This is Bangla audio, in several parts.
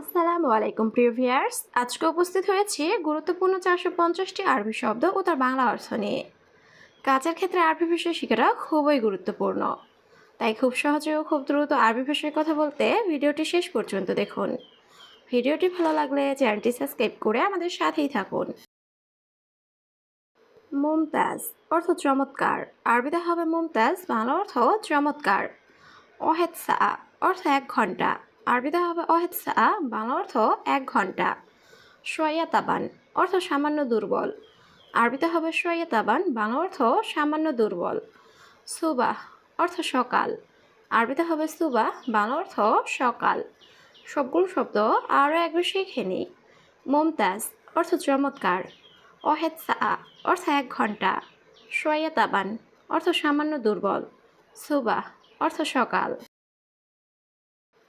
আসসালামু আলাইকুম, প্রিয় ভিয়ার্স আজকে উপস্থিত হয়েছি গুরুত্বপূর্ণ চারশো পঞ্চাশটি আরবি শব্দ ও তার বাংলা অর্থ নিয়ে। কাজের ক্ষেত্রে আরবি ভাষা শেখাটা খুবই গুরুত্বপূর্ণ। তাই খুব সহজে ও খুব দ্রুত আরবি ভাষায় কথা বলতে ভিডিওটি শেষ পর্যন্ত দেখুন। ভিডিওটি ভালো লাগলে চ্যানেলটি সাবস্ক্রাইব করে আমাদের সাথেই থাকুন। মুমতাজ অর্থ চমৎকার। আরবিতে হবে মুমতাজ, বাংলা অর্থ চমৎকার। অহেদ সা অর্থ এক ঘণ্টা। আরবিতে হবে অহেদ সা বাংলা অর্থ এক ঘণ্টা। সোয়া তাবান অর্থ সামান্য দুর্বল। আরবিতে হবে সোয়া তাবান বাংলা অর্থ সামান্য দুর্বল। সুবাহ, অর্থ সকাল। আরবিতে হবে সুবাহ, বাংলা অর্থ সকাল। সবগুলো শব্দ আরও একবার শিখে নিই মমতাজ, অর্থ চমৎকার। অহেদ সা অর্থ এক ঘণ্টা। সোয়া তাবান অর্থ সামান্য দুর্বল। সুবাহ, অর্থ সকাল।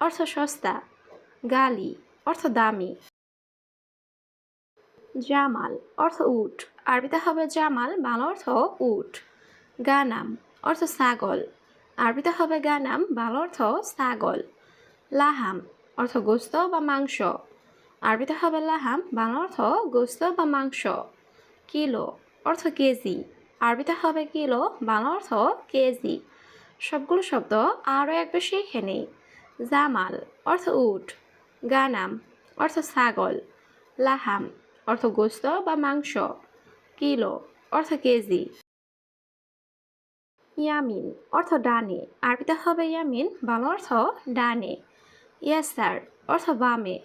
অর্থ সস্তা, গালি, অর্থ দামি। জামাল, অর্থ উট। আরবিতে হবে জামাল, বাংলা অর্থ উট। গানাম, অর্থ ছাগল। আরবিতে হবে গানাম, বাংলা অর্থ ছাগল। লাহাম, অর্থ গোস্ত বা মাংস। আরবিতে হবে লাহাম, বাংলা অর্থ গোস্ত বা মাংস। কিলো, অর্থ কেজি। আরবিতে হবে কিলো, বাংলা অর্থ কেজি। সবগুলো শব্দ আরও একবার শিখে নেই জামাল, অর্থ উট, গানাম, অর্থ ছাগল, লাহাম, অর্থ গোস্ত বা মাংস, কিলো, অর্থ কেজি। ইয়ামিন, অর্থ ডানে, আরবিতে হবে ইয়ামিন বাংলা অর্থ ডানে। ইয়াসার, অর্থ বামে,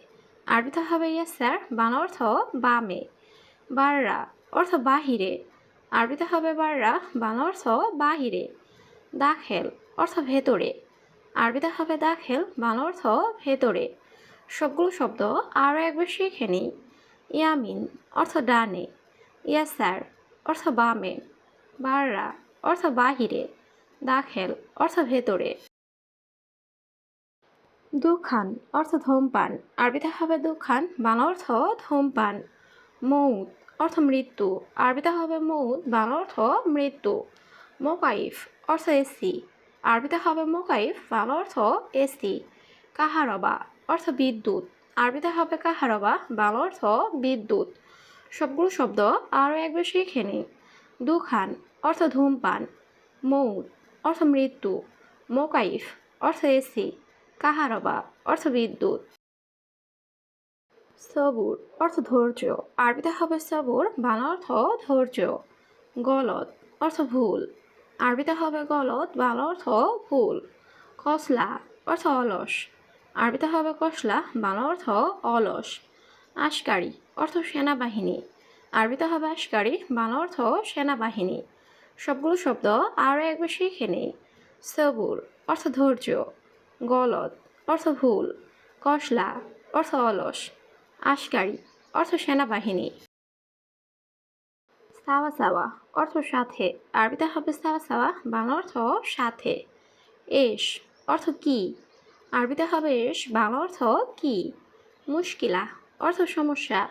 আরবিতে হবে ইয়াসার বাংলা অর্থ বামে। বাররা, অর্থ বাহিরে, আরবিতে হবে বাররা বাংলা অর্থ বাহিরে। দাখেল, অর্থ ভেতরে। আরবিতে হবে দাখেল বাংলা অর্থ ভেতরে। সবগুলো শব্দ আরও একবার শিখে নিই। ইয়ামিন, অর্থ ডানে। ইয়াসার, অর্থ বামে। বাররা, অর্থ বাহিরে। দাখেল, অর্থ ভেতরে। দুখান, অর্থ ধূমপান। আরবিতে হবে দুখান বাংলা অর্থ ধূমপান। মৌত, অর্থ মৃত্যু। আরবিতে হবে মৌত বাংলা অর্থ মৃত্যু। মোকাইফ, অর্থ এসি। আরবিতে হবে মোকাইফ বাংলা অর্থ এসি, কাহারবা অর্থ বিদ্যুৎ। আরবিতে হবে কাহারবা বাংলা অর্থ বিদ্যুৎ। সবগুলো শব্দ আরও একবার শিখে নিই। দুখান অর্থ ধূমপান। মৌত অর্থ মৃত্যু। মোকাইফ অর্থ এসি। কাহারবা অর্থ বিদ্যুৎ। সবুর অর্থ ধৈর্য। আরবিতে হবে সবুর বাংলা অর্থ ধৈর্য। গলত অর্থ ভুল। আরবিতে হবে গলত বাংলা অর্থ ভুল কসলা অর্থ অলস। আরবিতে হবে কসলা বাংলা অর্থ অলস, আশকারি অর্থ সেনাবাহিনী। আরবিতে হবে আশকারি বাংলা অর্থ সেনাবাহিনী। সবগুলো শব্দ আরও একবার শিখে নেই। সবুর অর্থ ধৈর্য, গলত অর্থ ভুল কসলা অর্থ অলস, আশকারি অর্থ সেনাবাহিনী। সাওয়া সাওয়া, অর্থ সাথে। আরবিতে হবে সাওয়া সাওয়া, বাংলা অর্থ সাথে। এস, অর্থ কি? আরবিতে হবে এস, বাংলা অর্থ কি? মুশকিলা, অর্থ সমস্যা।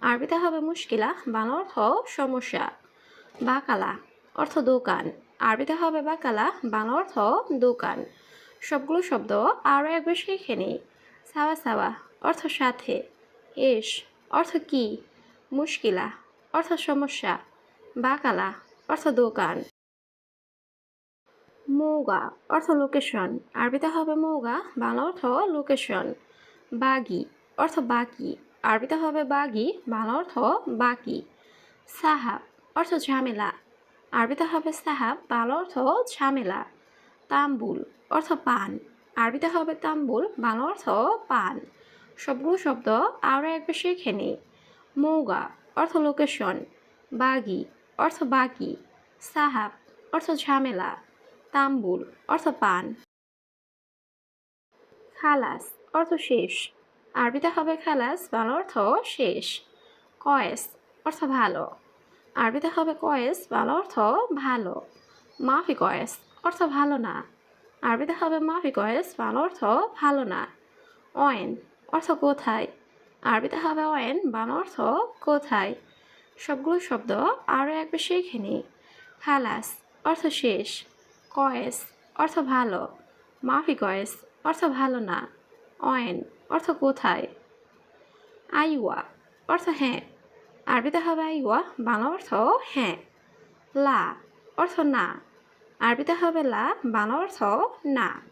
আরবিতে হবে মুশকিলা, বাংলা অর্থ সমস্যা। বাকালা, অর্থ দোকান। আরবিতে হবে বাকালা, বাংলা অর্থ দোকান। সবগুলো শব্দ আরও একবার শিখে নিই। সাওয়া সাওয়া, অর্থ সাথে। এস, অর্থ কি? মুশকিলা, অর্থ সমস্যা। বাকালা, অর্থ দোকান। মৌগা, অর্থ লোকেশন। আরবিতে হবে মৌগা, বাংলা অর্থ লোকেশন। বাগি, অর্থ বাকি। আরবিতে হবে বাগি, বাংলা অর্থ বাকি। সাহাব, অর্থ ঝামেলা। আরবিতে হবে সাহাব, বাংলা অর্থ ঝামেলা। তাম্বুল, অর্থ পান। আরবিতে হবে তাম্বুল, বাংলা অর্থ পান। সবগুলো শব্দ আরও একবার শিখে নিই। মৌগা, অর্থ লোকেশন। বাগি অর্থ বাকি, সাহাব, অর্থ ঝামেলা, তাম্বুল, অর্থ পান। খালাস, অর্থ শেষ। আরবিতে হবে খালাস, বাংলা অর্থ শেষ। কয়েস, অর্থ ভালো। আরবিতে হবে কয়েস, বাংলা অর্থ ভালো। মাফি কয়েস, অর্থ ভালো না। আরবিতে হবে মাফি কয়েস, বাংলা অর্থ ভালো না। অয়েন, অর্থ কোথায়? আরবিতে হবে অয়েন, বাংলা অর্থ কোথায়? সবগুলো শব্দ আরও একবার শিখে নিই খালাস, অর্থ শেষ। কয়েস, অর্থ ভালো। মাফি কয়েস, অর্থ ভালো না। অয়েন, অর্থ কোথায়? আইওয়া, অর্থ হ্যাঁ। আরবিতে হবে আইওয়া, বাংলা অর্থ হ্যাঁ। লা, অর্থ না। আরবিতে হবে লা, বাংলা অর্থ না।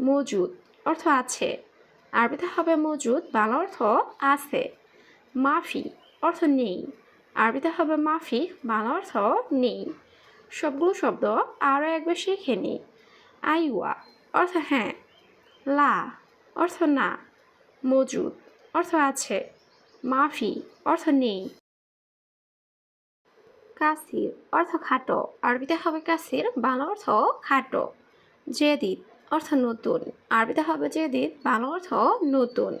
মজুদ, অর্থ আছে। আরবিতে হবে মজুদ, বাংলা অর্থ আছে। মাফি, অর্থ নেই। আরবিতে হবে মাফি, বাংলা অর্থ নেই। সবগুলো শব্দ আরও একবার শিখে নিই আইওয়া অর্থ হ্যাঁ লা অর্থ না, মজুদ অর্থ আছে, মাফি অর্থ নেই। কাসির অর্থ খাটো, আরবিতে হবে কাসির, বাংলা অর্থ খাটো। জেদিদ অর্থ নতুন, আরবিতে হবে জেদিদ, বাংলা অর্থ নতুন।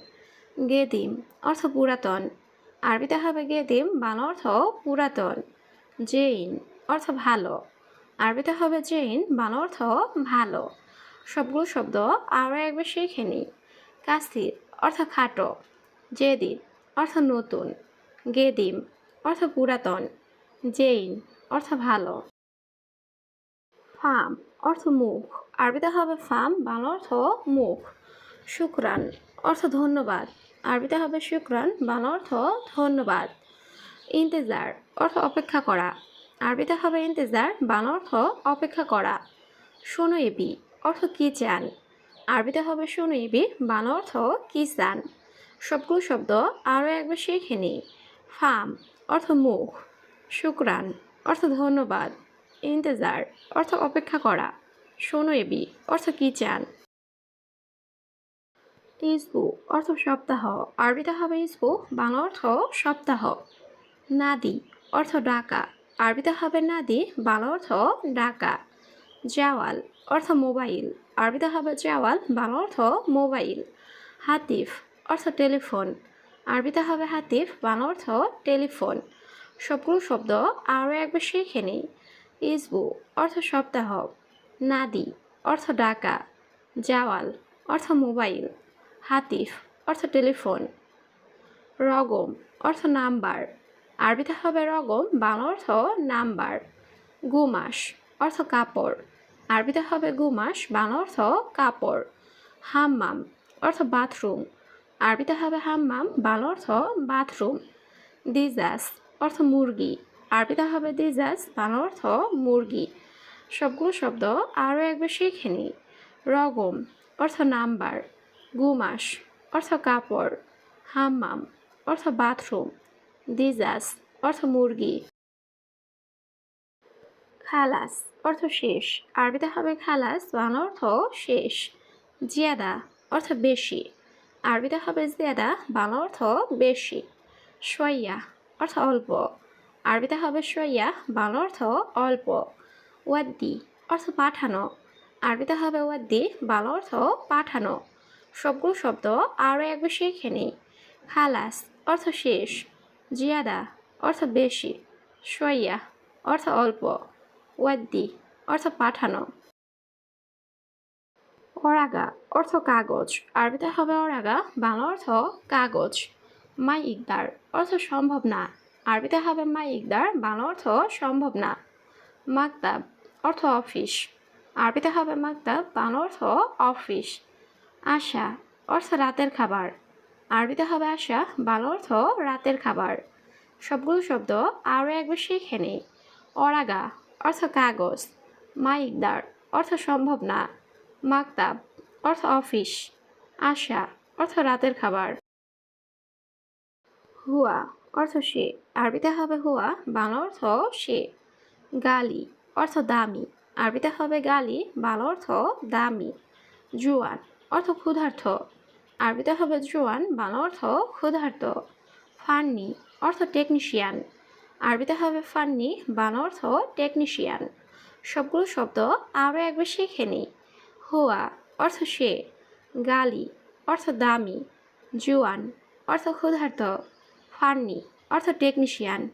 গেদিম অর্থ পুরাতন আরবিতে হবে গেদিম বাংলা অর্থ পুরাতন, জেইন অর্থ ভালো। আরবিতে হবে জেইন, বাংলা অর্থ ভালো। সবগুলো শব্দ আরও একবার শিখে নিই। কাসির অর্থ খাটো জেদিদ অর্থ নতুন, গেদিম অর্থ পুরাতন, জেইন অর্থ ভালো। ফার্ম অর্থ মুখ আরবিতে হবে ফার্ম বাংলা অর্থ মুখ। শুক্রান অর্থ ধন্যবাদ। আরবিতে হবে শুক্রান, বাংলা অর্থ ধন্যবাদ। ইন্তেজার, অর্থ অপেক্ষা করা। আরবিতে হবে ইন্তেজার, বাংলা অর্থ অপেক্ষা করা। শোনো এবি অর্থ কি চান? আরবিতে হবে শোনো এবি বাংলা অর্থ কি চান? সবগুলো শব্দ আরও একবার শিখে নিই। ফার্ম অর্থ মুখ। শুক্রান, অর্থ ধন্যবাদ। ইন্তেজার, অর্থ অপেক্ষা করা। শোনো এবি অর্থ কি চান? ইসবু অর্থ সপ্তাহ। আরবিতে হবে ইসবু বাংলা অর্থ সপ্তাহ। নাদি অর্থ ডাকা। আরবিতে হবে নাদি, বাংলা অর্থ ডাকা। জাওয়াল অর্থ মোবাইল। আরবিতে হবে জাওয়াল, বাংলা অর্থ মোবাইল। হাতিফ অর্থ টেলিফোন। আরবিতে হবে হাতিফ, বাংলা অর্থ টেলিফোন। সবগুলো শব্দ আরও একবার শিখে নিই। ইসবু অর্থ সপ্তাহ। নাদি অর্থ ডাকা। জাওয়াল অর্থ মোবাইল। হাতিফ, অর্থ টেলিফোন। রগম, অর্থ নাম্বার। আরবিতে হবে রগম, বাংলা অর্থ নাম্বার। গুমাস, অর্থ কাপড়। আরবিতে হবে গুমাস, বাংলা অর্থ কাপড়। হাম্মাম, অর্থ বাথরুম। আরবিতে হবে হাম্মাম, বাংলা অর্থ বাথরুম। দিজাস, অর্থ মুরগি। আরবিতে হবে দিজাস, বাংলা অর্থ মুরগি। সবগুলো শব্দ আরও একবার শিখে নিই। রগম, অর্থ নাম্বার। গুমাস, অর্থ কাপড়, হাম্মাম, অর্থ বাথরুম, দিজাস, অর্থ মুরগি। খালাস, অর্থ শেষ। আরবিতে হবে খালাস, বাংলা অর্থ শেষ। জিয়াদা, অর্থ বেশি। আরবিতে হবে জিয়াদা, বাংলা অর্থ বেশি। সইয়া অর্থ অল্প। আরবিতে হবে সইয়া বাংলা অর্থ অল্প। ওয়াদ্দি, অর্থ পাঠানো। আরবিতে হবে ওয়াদ্দি, বাংলা অর্থ পাঠানো। সবগুলো শব্দ আরও একবার শিখে নিই। খালাস অর্থ শেষ। জিয়াদা অর্থ বেশি। সইয়া অর্থ অল্প। ওয়াদ্দি অর্থ পাঠানো। ওরাগা অর্থ কাগজ। আরবিতে হবে ওরাগা, বাংলা অর্থ কাগজ। মাই ইকদার অর্থ সম্ভব না। আরবিতে হবে মাই ইকদার, বাংলা অর্থ সম্ভব না। মাকতাব অর্থ অফিস। আরবিতে হবে মাকতাব, বাংলা অর্থ অফিস। আশা, অর্থ রাতের খাবার। আরবিতে হবে আশা, বাংলা অর্থ রাতের খাবার। সবগুলো শব্দ আরও একবার শিখে নেই। অরাগা, অর্থ কাগজ। মাইকদার, অর্থ সম্ভব না। মাকতাব, অর্থ অফিস। আশা, অর্থ রাতের খাবার। হুয়া, অর্থ সে। আরবিতে হবে হুয়া, বাংলা অর্থ সে। গালি, অর্থ দামি। আরবিতে হবে গালি, বাংলা অর্থ দামি। জুয়ান অর্থ ক্ষুধার্থ আরবিতে হবে জোয়ান, বাংলা অর্থ ক্ষুধার্ত। ফান্নি অর্থ টেকনিশিয়ান আরবিতে হবে ফান্নি, বাংলা অর্থ টেকনিশিয়ান সবগুলো শব্দ আরও একবার শিখে নিই। হুয়া অর্থ সে। গালি অর্থ দামি। জুয়ান অর্থ ক্ষুধার্ত। ফান্নি অর্থ টেকনিশিয়ান